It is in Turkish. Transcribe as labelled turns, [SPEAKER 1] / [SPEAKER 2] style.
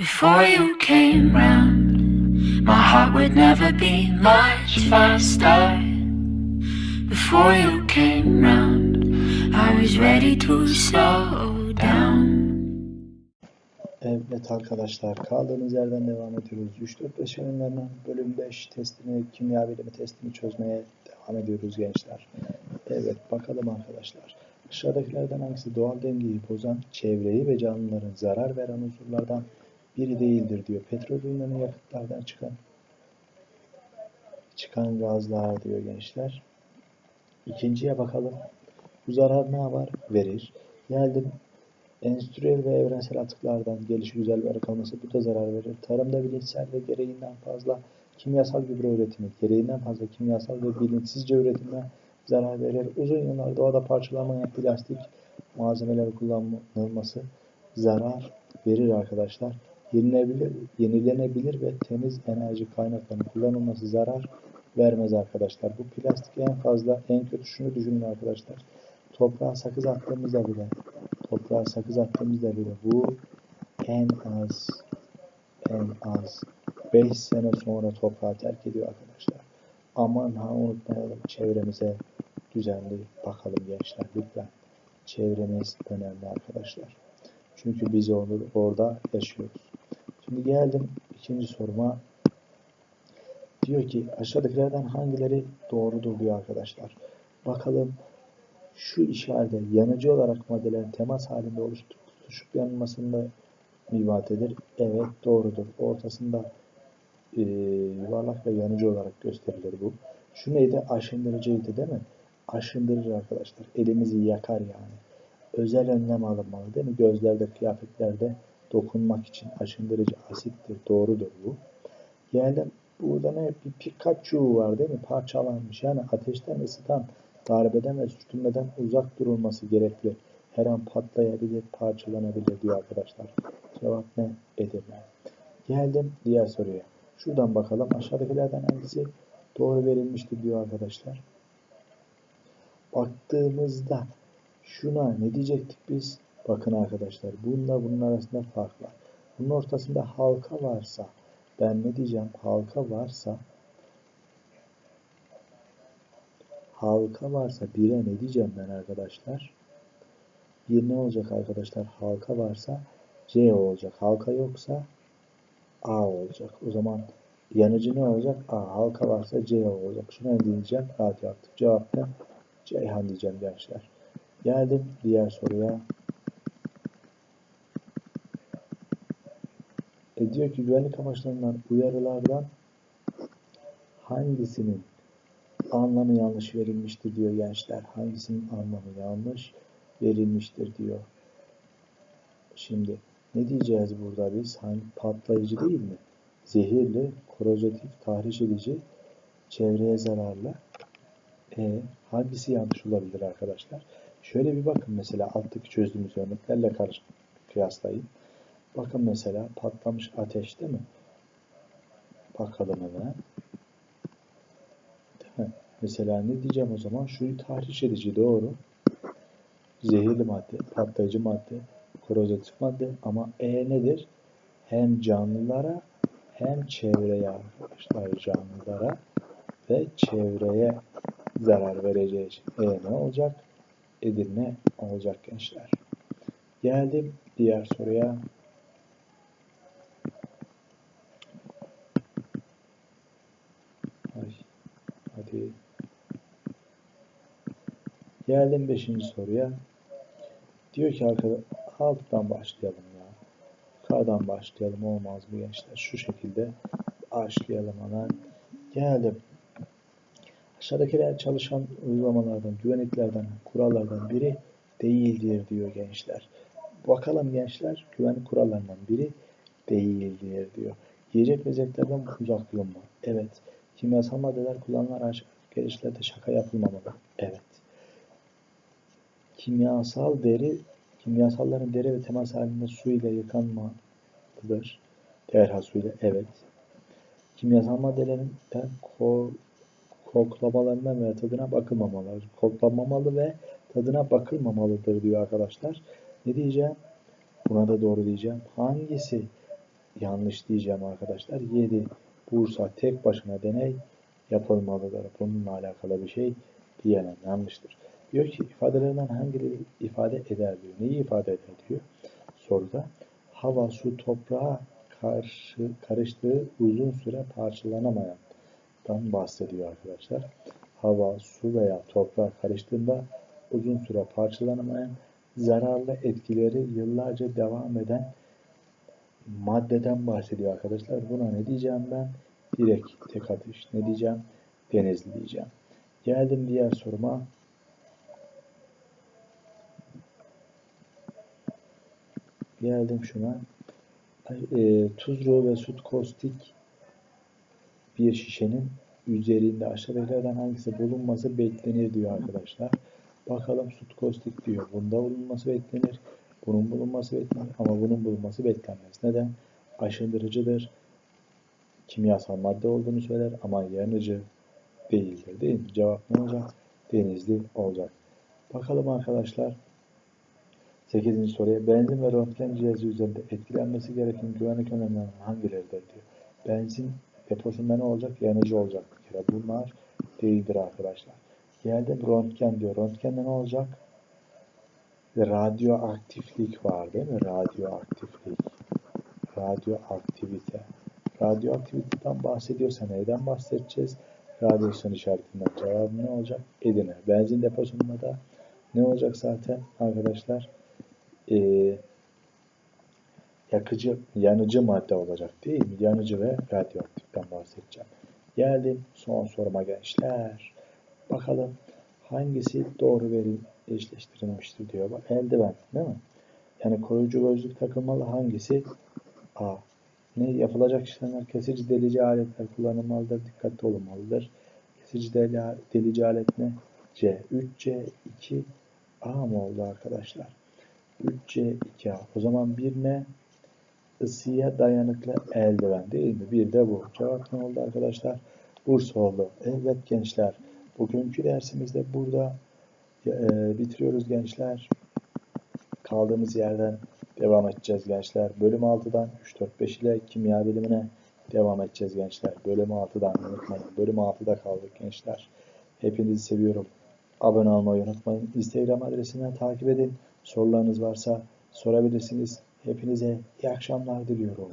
[SPEAKER 1] Before you came round, my heart would never be much faster. Before you came round, I was ready to slow down.
[SPEAKER 2] Evet arkadaşlar kaldığımız yerden devam ediyoruz. 3-4-5 oyunlarının bölüm 5 testini, kimya bilimi testini çözmeye devam ediyoruz gençler. Evet bakalım arkadaşlar. Aşağıdakilerden hangisi doğal dengeyi bozan, çevreyi ve canlıların zarar veren unsurlardan biri değildir diyor. Petrol ürünlerinin yakıtlardan çıkan çıkan gazlar diyor gençler. İkinciye bakalım. Bu zarar ne var? Verir. Geldim Endüstriyel ve evrensel atıklardan gelişi güzel ve kalması bu da zarar verir. Tarımda bilinçsel ve gereğinden fazla kimyasal gübre üretimi, gereğinden fazla kimyasal ve bilinçsizce üretimine zarar verir. Uzun yıllar doğada parçalanmayan plastik malzemeler kullanılması zarar verir arkadaşlar. Yenilebilir, yenilenebilir ve temiz enerji kaynaklarının kullanılması zarar vermez arkadaşlar. Bu plastik en fazla, en kötü şunu düşünün arkadaşlar. Toprağa sakız attığımızda bile toprağa sakız attığımızda bile bu en az en az 5 sene sonra toprağı terk ediyor arkadaşlar. Aman ha unutmayalım çevremize düzenli bakalım gençler lütfen. Çevremiz önemli arkadaşlar. Çünkü biz onu orada yaşıyoruz. Şimdi geldim ikinci soruma. Diyor ki aşağıdakilerden hangileri doğrudur diyor arkadaşlar. Bakalım şu işarede yanıcı olarak maddelerin temas halinde oluşturup yanmasında ibadedir. Evet doğrudur. Ortasında e, yuvarlak ve yanıcı olarak gösterilir bu. Şu neydi? Aşındırıcıydı değil mi? Aşındırır arkadaşlar. Elimizi yakar yani. Özel önlem alınmalı değil mi? Gözlerde, kıyafetlerde dokunmak için aşındırıcı asittir. Doğrudur bu. Geldim. Burada ne? Bir Pikachu var değil mi? Parçalanmış. Yani ateşten ısıtan darbeden ve sürtünmeden uzak durulması gerekli. Her an patlayabilir, parçalanabilir diyor arkadaşlar. Cevap ne? Edirne. Geldim diğer soruya. Şuradan bakalım. Aşağıdakilerden hangisi doğru verilmiştir diyor arkadaşlar. Baktığımızda şuna ne diyecektik biz? Bakın arkadaşlar bununla bunun arasında fark var. Bunun ortasında halka varsa ben ne diyeceğim? Halka varsa halka varsa 1'e ne diyeceğim ben arkadaşlar? 1 ne olacak arkadaşlar? Halka varsa C olacak. Halka yoksa A olacak. O zaman yanıcı ne olacak? A. Halka varsa C olacak. Şuna ne diyeceğim? Radyoaktif. Cevap ne? Ceyhan diyeceğim gençler. Geldim diğer soruya. E diyor ki güvenlik amaçlarından uyarılardan hangisinin anlamı yanlış verilmiştir diyor gençler. Hangisinin anlamı yanlış verilmiştir diyor. Şimdi ne diyeceğiz burada biz? Hangi patlayıcı değil mi? Zehirli, korozatif, tahriş edici, çevreye zararlı. E, hangisi yanlış olabilir arkadaşlar? Şöyle bir bakın mesela alttaki çözdüğümüz örneklerle kıyaslayın. Bakın mesela patlamış ateş değil mi? Bakalım hemen. Değil mi? Mesela ne diyeceğim o zaman? Şuyu tahriş edici doğru. Zehirli madde, patlayıcı madde, korozatif madde ama E nedir? Hem canlılara hem çevreye arkadaşlar canlılara ve çevreye zarar vereceği için E ne olacak? Edirne olacak gençler. Geldim diğer soruya. Hadi. Geldim 5. soruya. Diyor ki arkadaşlar alttan başlayalım ya. Yukarıdan başlayalım olmaz mı gençler? Şu şekilde başlayalım hemen. Geldim. Aşağıdakiler çalışan uygulamalardan, güvenliklerden, kurallardan biri değildir diyor gençler. Bakalım gençler güvenlik kurallarından biri değildir diyor. Yiyecek ve zevklerden uzak durma. Evet. Kimyasal maddeler kullanılan araç gelişlerde şaka yapılmamalı. Evet. Kimyasal deri, kimyasalların deri ve temas halinde su ile yıkanmalıdır. Derhal su ile. Evet. Kimyasal maddelerin ko koklamalarına ve tadına bakılmamalı. Koklanmamalı ve tadına bakılmamalıdır diyor arkadaşlar. Ne diyeceğim? Buna da doğru diyeceğim. Hangisi yanlış diyeceğim arkadaşlar. 7. Bursa tek başına deney yapılmalıdır. Bununla alakalı bir şey diyemem. Yanlıştır. Diyor ki ifadelerden hangileri ifade eder diyor. Neyi ifade eder diyor soruda. Hava, su, toprağa karşı karıştığı uzun süre parçalanamayandan bahsediyor arkadaşlar. Hava, su veya toprak karıştığında uzun süre parçalanamayan zararlı etkileri yıllarca devam eden maddeden bahsediyor arkadaşlar. Buna ne diyeceğim ben? Direkt tek atış. Ne diyeceğim? Denizli diyeceğim. Geldim diğer soruma. Geldim şuna. E, tuzlu ve süt kostik bir şişenin üzerinde aşağıdakilerden hangisi bulunması beklenir diyor arkadaşlar. Bakalım süt kostik diyor. Bunda bulunması beklenir. Bunun bulunması beklenir ama bunun bulunması beklenmez. Neden? Aşındırıcıdır. Kimyasal madde olduğunu söyler ama yanıcı değildir değil mi? Cevap ne olacak? Denizli olacak. Bakalım arkadaşlar. 8. soruya benzin ve röntgen cihazı üzerinde etkilenmesi gereken güvenlik önlemleri hangileridir diyor. Benzin deposunda ne olacak? Yanıcı olacak bir kere. Bunlar değildir arkadaşlar. Geldim röntgen diyor. Röntgende ne olacak? Radyoaktiflik var değil mi? Radyoaktiflik. Radyoaktivite. Radyoaktiviteden bahsediyorsa neyden bahsedeceğiz? Radyasyon işaretinden. Cevabı ne olacak? Edirne. Benzin deposunda da ne olacak zaten arkadaşlar? Ee, yakıcı, yanıcı madde olacak değil mi? Yanıcı ve radyoaktiften bahsedeceğim. Geldim son soruma gençler. Bakalım hangisi doğru verim eşleştirilmiştir diyor. Bak eldiven değil mi? Yani koruyucu gözlük takılmalı hangisi? A. Ne yapılacak işlemler? Kesici delici aletler kullanılmalıdır. Dikkatli olunmalıdır. Kesici deli, delici alet ne? C. 3C 2 A mı oldu arkadaşlar? 3C 2A. O zaman bir ne? Isıya dayanıklı eldiven değil mi? Bir de bu. Cevap ne oldu arkadaşlar? Bursa oldu. Evet gençler. Bugünkü dersimizde burada e, bitiriyoruz gençler. Kaldığımız yerden devam edeceğiz gençler. Bölüm 6'dan 3, 4, 5 ile kimya bilimine devam edeceğiz gençler. Bölüm 6'dan unutmayın. Bölüm 6'da kaldık gençler. Hepinizi seviyorum. Abone olmayı unutmayın. Instagram adresinden takip edin. Sorularınız varsa sorabilirsiniz. Hepinize iyi akşamlar diliyorum.